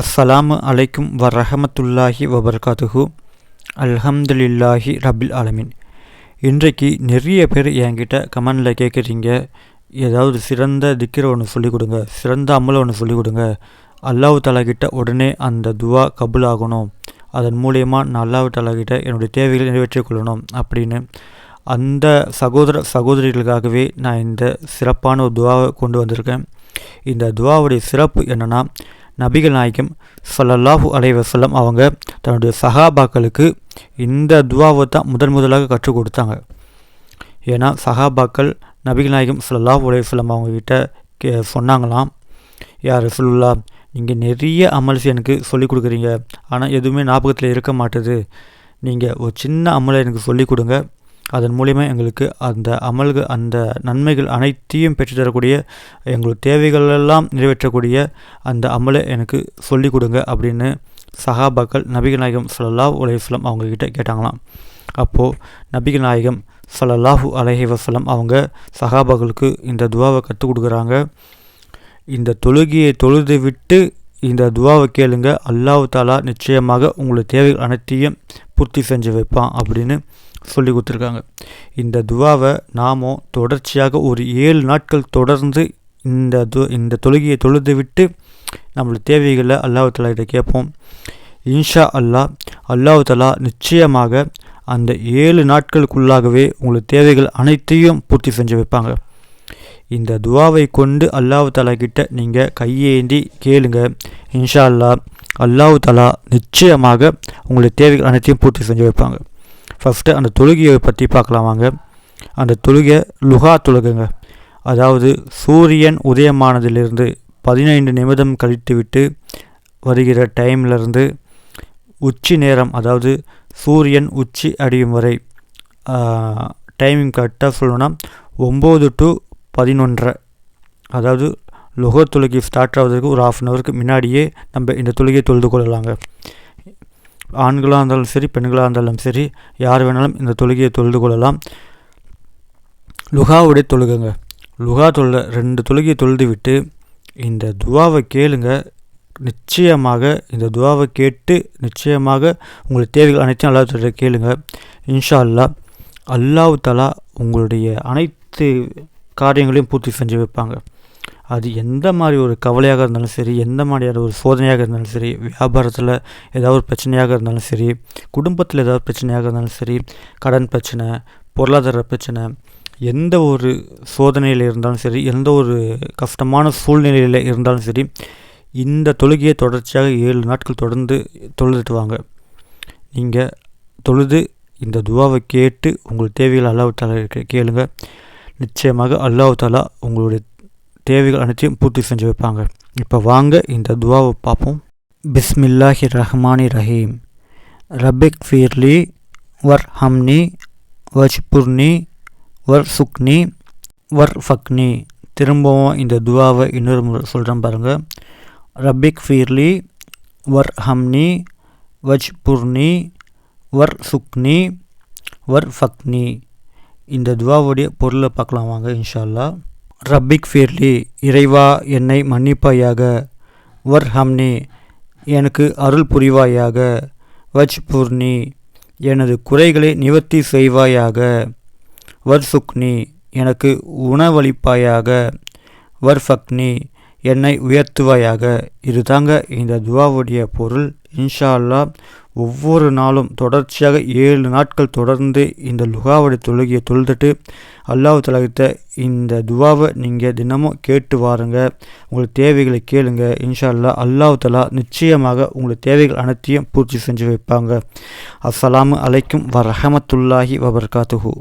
அஸ்ஸலாமு அலைக்கும் வரஹமத்துல்லாஹி வபர்காத்துஹு அல்ஹம்துலில்லாஹி ரபில் ஆலமின் இன்றைக்கு நிறைய பேர் என்கிட்ட கமெண்டில் கேட்குறீங்க ஏதாவது சிறந்த திக்கிற ஒன்று சொல்லிக் கொடுங்க சிறந்த அமலை ஒன்று சொல்லிக் கொடுங்க. அல்லாஹ் தலாகிட்ட உடனே அந்த துவா கபுல் ஆகணும். அதன் மூலயமா நான் அல்லாஹு தலாகிட்ட என்னுடைய தேவைகளை நிறைவேற்றிக் கொள்ளணும் அப்படின்னு அந்த சகோதர சகோதரிகளுக்காகவே நான் இந்த சிறப்பான ஒரு துவாவை கொண்டு வந்திருக்கேன். இந்த துவாவுடைய சிறப்பு என்னென்னா நபிகள் நாயகம் ஸல்லல்லாஹு அலைவசல்லம் அவங்க தன்னுடைய சஹாபாக்களுக்கு இந்த துவாவை தான் முதன் முதலாக கற்றுக் கொடுத்தாங்க. ஏன்னா சஹாபாக்கள் நபிகள் நாயகம் சல்லாஹூ அலைவசல்லம் அவங்கக்கிட்ட கே சொன்னாங்களாம் யார் சொல்லுல்லா நீங்கள் நிறைய அமல்ஸ் எனக்கு சொல்லிக் கொடுக்குறீங்க. ஆனால் எதுவுமே ஞாபகத்தில் இருக்க மாட்டுது. நீங்கள் ஒரு சின்ன அமலை எனக்கு சொல்லிக் கொடுங்க. அதன் மூலிமா எங்களுக்கு அந்த அமல்கள் அந்த நன்மைகள் அனைத்தையும் பெற்றுத்தரக்கூடிய எங்களுக்கு தேவைகளெல்லாம் நிறைவேற்றக்கூடிய அந்த அமலை எனக்கு சொல்லிக் கொடுங்க அப்படின்னு சஹாபாக்கள் நபிகள் நாயகம் ஸல்லல்லாஹு அலைஹி அவங்கக்கிட்ட கேட்டாங்களாம். அப்போது நபிகள் நாயகம் ஸல்லல்லாஹு அலைஹி வஸல்லம் அவங்க சஹாபாக்களுக்கு இந்த துவாவை கற்றுக் கொடுக்குறாங்க. இந்த தொழுகையை தொழுது விட்டு இந்த துவாவை கேளுங்க. அல்லாஹ் தாலா நிச்சயமாக உங்களுடைய தேவைகள் அனைத்தையும் பூர்த்தி செஞ்சு வைப்பான் அப்படின்னு சொல்லி கொடுத்துருக்காங்க. இந்த துவாவை நாமும் தொடர்ச்சியாக ஒரு ஏழு நாட்கள் தொடர்ந்து இந்த து இந்த தொழுகையை தொழுது விட்டு நம்மளோட தேவைகளை அல்லாஹ் தலா கிட்ட கேட்போம். இன்ஷா அல்லாஹ் அல்லாஹ் தலா நிச்சயமாக அந்த ஏழு நாட்களுக்குள்ளாகவே உங்களுக்கு தேவைகள் அனைத்தையும் பூர்த்தி செஞ்சு வைப்பாங்க. இந்த துவாவை கொண்டு அல்லாஹு தலா கிட்ட நீங்கள் கையேந்தி கேளுங்க. இன்ஷா அல்லாஹ் அல்லாஹு தலா நிச்சயமாக உங்களுடைய தேவைகள் அனைத்தையும் பூர்த்தி செஞ்சு வைப்பாங்க. ஃபஸ்ட்டு அந்த தொழுகையை பற்றி பார்க்கலாம் வாங்க. அந்த தொழுகை லுகா தொழுகைங்க. அதாவது சூரியன் உதயமானதிலிருந்து பதினைந்து நிமிடம் கழித்துவிட்டு வருகிற டைம்லேருந்து உச்சி நேரம் அதாவது சூரியன் உச்சி அடியும் வரை டைமிங் கரெக்டாக சொல்லணும்னா ஒம்பது டு பதினொன்றரை அதாவது லுகோ தொழுகை ஸ்டார்ட் ஆகிறதுக்கு ஒரு ஆஃப் அன் ஹவருக்கு முன்னாடியே நம்ம இந்த தொழுகையை தொழுது கொள்ளலாங்க. ஆண்களாக இருந்தாலும் சரி பெண்களாக இருந்தாலும் சரி யார் வேணாலும் இந்த தொழுகையை தொழுது கொள்ளலாம். லுகாவுடைய தொழுகைங்க. லுகா தொழுத ரெண்டு தொழுகையை தொழுது விட்டு இந்த துவாவை கேளுங்க. நிச்சயமாக இந்த துவாவை கேட்டு நிச்சயமாக உங்களுடைய தேவைகள் அனைத்தையும் அல்லாஹ் கேளுங்க. இன்ஷா அல்லா அல்லாஹ் தலா உங்களுடைய அனைத்து காரியங்களையும் பூர்த்தி செஞ்சு வைப்பாங்க. அது எந்த மாதிரி ஒரு கவலையாக இருந்தாலும் சரி எந்த மாதிரியான ஒரு சோதனையாக இருந்தாலும் சரி வியாபாரத்தில் ஏதாவது ஒரு பிரச்சனையாக இருந்தாலும் சரி குடும்பத்தில் ஏதாவது பிரச்சனையாக இருந்தாலும் சரி கடன் பிரச்சனை பொருளாதார பிரச்சனை எந்த ஒரு சோதனையில் இருந்தாலும் சரி எந்த ஒரு கஷ்டமான சூழ்நிலையில் இருந்தாலும் சரி இந்த தொழுகையை தொடர்ச்சியாக ஏழு நாட்கள் தொடர்ந்து தொழுதுட்டு வாங்க நீங்கள் தொழுது இந்த துவாவை கேட்டு உங்கள் தேவைகள் அல்லாஹ் தாலா கேளுங்க. நிச்சயமாக அல்லாஹ் தாலா உங்களுடைய தேவைகள் அனைத்தையும் பூர்த்தி செஞ்சு வைப்பாங்க. இப்போ வாங்க இந்த துவாவை பார்ப்போம். பிஸ்மில்லாஹி ரஹ்மானி ரஹீம் ரபிக் ஃபீர்லி வர் ஹம்னி வஜ்புர்னி வர் சுக்னி வர் ஃபக்னி திரும்பவும் இந்த துவாவை இன்னொரு முறை சொல்கிறேன் பாருங்கள் ரபிக் ஃபீர்லி வர் ஹம்னி வஜ்புர்னி வர் சுக்னி வர் ஃபக்னி இந்த துவாவுடைய பொருளை பார்க்கலாம் வாங்க இன்ஷால்லா ரப்பிக் ஃபீர்லி இறைவா என்னை மன்னிப்பாயாக. வர் ஹம்னி எனக்கு அருள் புரிவாயாக. வஜ் பூர்ணி எனது குறைகளை நிவர்த்தி செய்வாயாக. வர் சுக்னி எனக்கு உணவளிப்பாயாக. வர் ஃபக்னி என்னை உயர்த்துவாயாக. இதுதாங்க இந்த துவாவுடைய பொருள். இன்ஷா அல்லா ஒவ்வொரு நாளும் தொடர்ச்சியாக ஏழு நாட்கள் தொடர்ந்து இந்த லுகாவுடைய தொழுகையை தொழுதுட்டு அல்லாஹ் தலகிட்ட இந்த துவாவை நீங்கள் தினமும் கேட்டு வாருங்க. உங்களுக்கு தேவைகளை கேளுங்க. இன்ஷா அல்லா அல்லாஹ் தலா நிச்சயமாக உங்களுக்கு தேவைகள் அனைத்தையும் பூர்த்தி செஞ்சு வைப்பாங்க. அஸ்ஸலாமு அலைக்கும் வரஹமத்துல்லாஹி வபர்காத்துஹூ.